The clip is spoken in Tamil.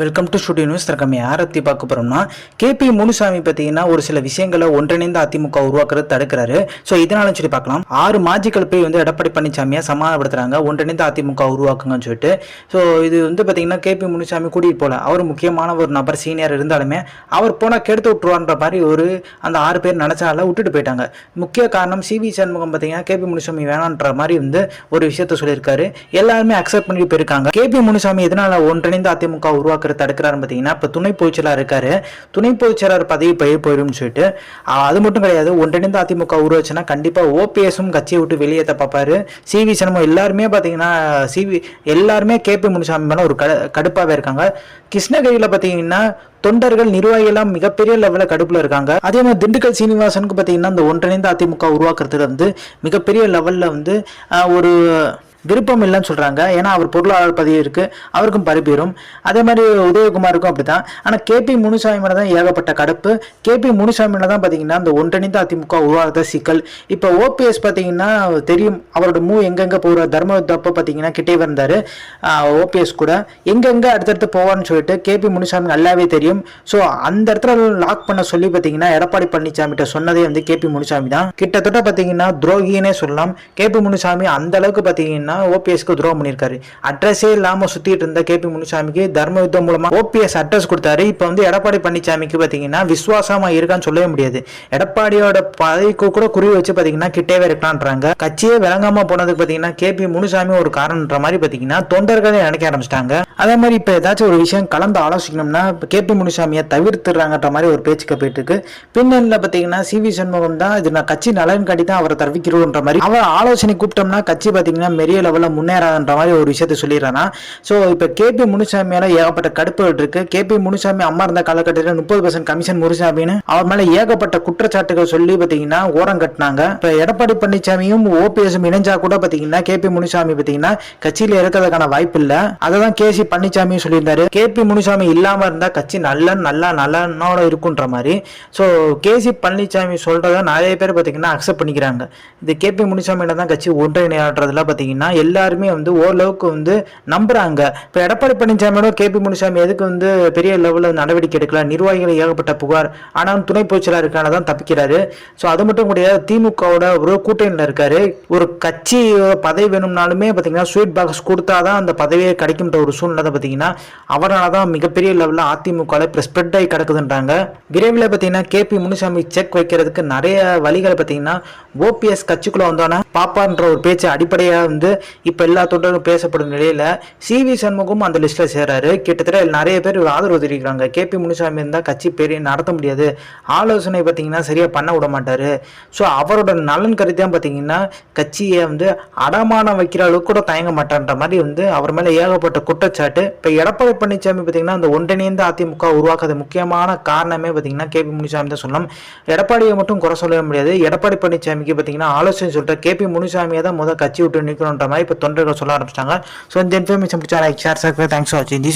வெல்கம் டு ஸ்டுடியோ நியூஸ் தற்கமே யாரை பற்றி பார்க்க போகிறோம்னா கேபி முனுசாமி பார்த்தீங்கன்னா ஒரு சில விஷயங்களை ஒன்றிணைந்து அதிமுக உருவாக்குறது தடுக்கிறாரு. ஸோ இதனாலும் சொல்லி பார்க்கலாம். ஆறு மாஜிக்கள் போய் வந்து எடப்பாடி பழனிசாமியை சமாதானப்படுத்துறாங்க. ஒன்றிணைந்து அதிமுக உருவாக்குங்கன்னு சொல்லிட்டு. ஸோ இது வந்து பார்த்தீங்கன்னா கேபி முனுசாமி கூட்டிகிட்டு போல. அவர் முக்கியமான ஒரு நபர் சீனியர் இருந்தாலுமே அவர் போனால் கெடுத்து விட்டுருவான்ற மாதிரி ஒரு அந்த ஆறு பேர் நினச்சால விட்டுட்டு போயிட்டாங்க. முக்கிய காரணம் சிவி சண்முகம் பார்த்தீங்கன்னா கேபி முனுசாமி வேணான்ற மாதிரி வந்து ஒரு விஷயத்த சொல்லியிருக்காரு. எல்லாருமே அக்செப்ட் பண்ணிட்டு போயிருக்காங்க. கேபி முனுசாமி எதனால ஒன்றிணைந்து அதிமுக உருவாக்குறது தடுக்கிறாருன்னு பார்த்தீங்கன்னா இப்போ துணை பொதுச்செயலாளர் இருக்காரு. துணை பொதுச்செயலாளர் பதவி பயிர் போயிடும்னு சொல்லிட்டு அது மட்டும் கிடையாது ஒன்றிணைந்த அதிமுக உருவாச்சுன்னா கண்டிப்பாக ஓபிஎஸும் கட்சியை விட்டு வெளியேற்ற பார்ப்பாரு சிவி சண்முகம் எல்லாருமே பார்த்தீங்கன்னா சிவி எல்லாருமே கே பி முனுசாமி மேலே ஒரு கடு கடுப்பாகவே இருக்காங்க. கிருஷ்ணகிரியில் பார்த்தீங்கன்னா தொண்டர்கள் நிர்வாகிகள்லாம் மிகப்பெரிய லெவலில் கடுப்பில் இருக்காங்க. அதே மாதிரி திண்டுக்கல் சீனிவாசனுக்கு பார்த்தீங்கன்னா இந்த ஒன்றிணைந்த அதிமுக உருவாக்குறதுல வந்து மிகப்பெரிய லெவலில் வந்து ஒரு விருப்பம் இல்லைன்னு சொல்கிறாங்க ஏன்னா அவர் பொருளாளர் பதவி இருக்குது அவருக்கும் பரிபீரும் அதே மாதிரி உதயகுமாருக்கும் அப்படி தான் ஆனால் கேபி முனுசாமி மேலே தான் ஏகப்பட்ட கடுப்பு. கேபி முனுசாமி மேலே தான் பார்த்தீங்கன்னா அந்த ஒன்றிணைந்த அதிமுக உருவாகிறத சிக்கல். இப்போ ஓபிஎஸ் பார்த்தீங்கன்னா தெரியும் அவரோட மூ எங்கெங்கே போகிற தர்ம யுத்தப்போ பார்த்தீங்கன்னா கிட்டே வந்தார். ஓபிஎஸ் கூட. எங்கெங்கே அடுத்தடுத்து போவார்னு சொல்லிட்டு கேபி முனுசாமி நல்லாவே தெரியும். ஸோ அந்த இடத்துல லாக் பண்ண சொல்லி பார்த்தீங்கன்னா எடப்பாடி பழனிசாமிகிட்ட சொன்னதே வந்து கேபி முனுசாமி தான். கிட்டத்தட்ட பார்த்தீங்கன்னா துரோகினே சொல்லலாம். கேபி முனுசாமி அந்த அளவுக்கு பார்த்தீங்கன்னா ஓபிஎஸ்க்கு துரோகம் பண்ணியிருக்காரு. அட்ரஸே இல்லாமல் சுற்றிட்டு இருந்த கேபி முனுசாமிக்கு தர்ம யுத்தம் மூலமாக ஓபிஎஸ் அட்ரஸ் கொடுத்தாரு. இப்போ வந்து எடப்பாடி பழனிசாமிக்கு பார்த்தீங்கன்னா விசுவாசமா இருக்கான்னு சொல்லவே முடியாது. எடப்பாடியோட பதவிக்கு கூட குறி வச்சு பார்த்தீங்கன்னா கிட்டேவே இருக்கலான்றாங்க கட்சியே விளங்காம போனதுக்கு பார்த்தீங்கன்னா கேபி முனுசாமி ஒரு காரணன்ற மாதிரி பார்த்தீங்கன்னா தொண்டர்களே நினைக்க ஆரம்பிச்சிட்டாங்க. அதே மாதிரி இப்போ ஏதாச்சும் ஒரு விஷயம் கலந்து ஆலோசிக்கணும்னா கே கேபி முனுசாமியை தவிர்த்துறாங்கன்ற மாதிரி ஒரு பேச்சுக்கு போயிட்டு இருக்கு பின்னணியில் பார்த்தீங்கன்னா சி வி சண்முகம் தான் இது நான் கட்சி நலன் காட்டி தான் அவரை தவிக்கிறோன்ற மாதிரி. அவர் ஆலோசனை கூப்பிட்டோம்னா கட்சி பார்த்தீங்கன்னா மெரிய லெவலில் முன்னேறாதுன்ற மாதிரி ஒரு விஷயத்த சொல்லிடுறானா. ஸோ இப்போ கேபி முனுசாமியால ஏகப்பட்ட கடுப்புகள் இருக்கு. கேபி முனுசாமி அம்மா இருந்த காலகட்டத்தில் முப்பது பர்சன்ட் கமிஷன் முனுசாமின்னு அவர் மேலே ஏகப்பட்ட குற்றச்சாட்டுகள் சொல்லி பார்த்தீங்கன்னா ஓரம் கட்டினாங்க. இப்போ எடப்பாடி பழனிசாமியும் ஓபிஎஸும் இணைஞ்சா கூட பார்த்தீங்கன்னா கேபி முனுசாமி பார்த்தீங்கன்னா கட்சியில் இருக்கிறதுக்கான வாய்ப்பு இல்லை. அதை தான் கேசி பழனிசாமியும் சொல்லியிருந்தாரு. கேபி முனுசாமி இல்லாமல் இருந்தால் கட்சி நல்ல நல்லா நல்லனோட இருக்குன்ற மாதிரி. ஸோ கேசி பழனிசாமி சொல்கிறத நிறைய பேர் பார்த்தீங்கன்னா அக்செப்ட் பண்ணிக்கிறாங்க. இது கேபி முனுசாமியில தான் கட்சி ஒன்றிணையாடுறதுல பார்த்தீங்கன்னா எல்லாருமே வந்து ஓரளவுக்கு வந்து நம்புறாங்க. இப்போ எடப்பாடி பழனிசாமியோட கேபி முனிசாமி எதுக்கு வந்து பெரிய லெவலில் நடவடிக்கை எடுக்கல? நிர்வாகிகள் ஏகப்பட்ட புகார். ஆனால் துணை பொதுச்செயலாளருக்கான தான் தப்பிக்கிறாரு. ஸோ அது மட்டும் கிடையாது திமுகவோட ஒரு கூட்டணியில் இருக்காரு. ஒரு கட்சி பதவி வேணும்னாலுமே பார்த்தீங்கன்னா ஸ்வீட் பாக்ஸ் கொடுத்தாதான் அந்த பதவியே கிடைக்கும்ன்ற ஒரு சூழ்நிலை பார்த்தீங்கன்னா அவரால் தான் மிகப்பெரிய லெவலில் அதிமுகவில் இப்போ ஸ்ப்ரெட் ஆகி கிடக்குதுன்றாங்க. விரைவில் பார்த்தீங்கன்னா கேபி முனுசாமி செக் வைக்கிறதுக்கு நிறைய வழிகளை பார்த்தீங்கன்னா ஓபிஎஸ் கட்சிக்குள்ளே வந்தோன்னா பாப்பான்ற ஒரு பேச்சு அடிப்படையாக வந்து இப்போ எல்லா தொண்டரும் பேசப்படும் நிலையில் சி வி சண்முகம் அந்த லிஸ்ட்டில் சேராரு. கிட்டத்தட்ட நிறைய பேர் ஆதரவு தெரிவிக்கிறாங்க. கேபி முனுசாமி இருந்தால் கட்சி பெரிய நடத்த முடியாது. ஆலோசனை பார்த்தீங்கன்னா சரியாக பண்ண விட மாட்டார். ஸோ அவரோட நலன் கருதி தான் பார்த்தீங்கன்னா கட்சியை வந்து அடமானம் வைக்கிற அளவுக்கு கூட தயங்க மாட்டான்ற மாதிரி வந்து அவர் மேலே ஏகப்பட்ட குற்றச்சாட்டு. இப்போ எடப்பாடி பழனிசாமி பார்த்தீங்கன்னா அந்த ஒன்றிணைந்த அதிமுக உருவாக்காத முக்கியமான காரணமே பார்த்தீங்கன்னா கேபி முனுசாமி தான் சொல்லலாம் எடப்பாடியை மட்டும் குறை சொல்ல முடியாது. எடப்பாடி பழனிசாமிக்கு பார்த்தீங்கன்னா ஆலோசனை சொல்லிட்டு கேபி முனுசாமியை தான் முதல் கட்சி விட்டு நிற்கணுன்ற மாதிரி இப்போ தொண்டர்கள் சொல்ல ஆரம்பிச்சிட்டாங்க. ஸோ இந்த இன்ஃபர்மேஷன் பிடிச்சா like share sir thanks for வாட்சிங்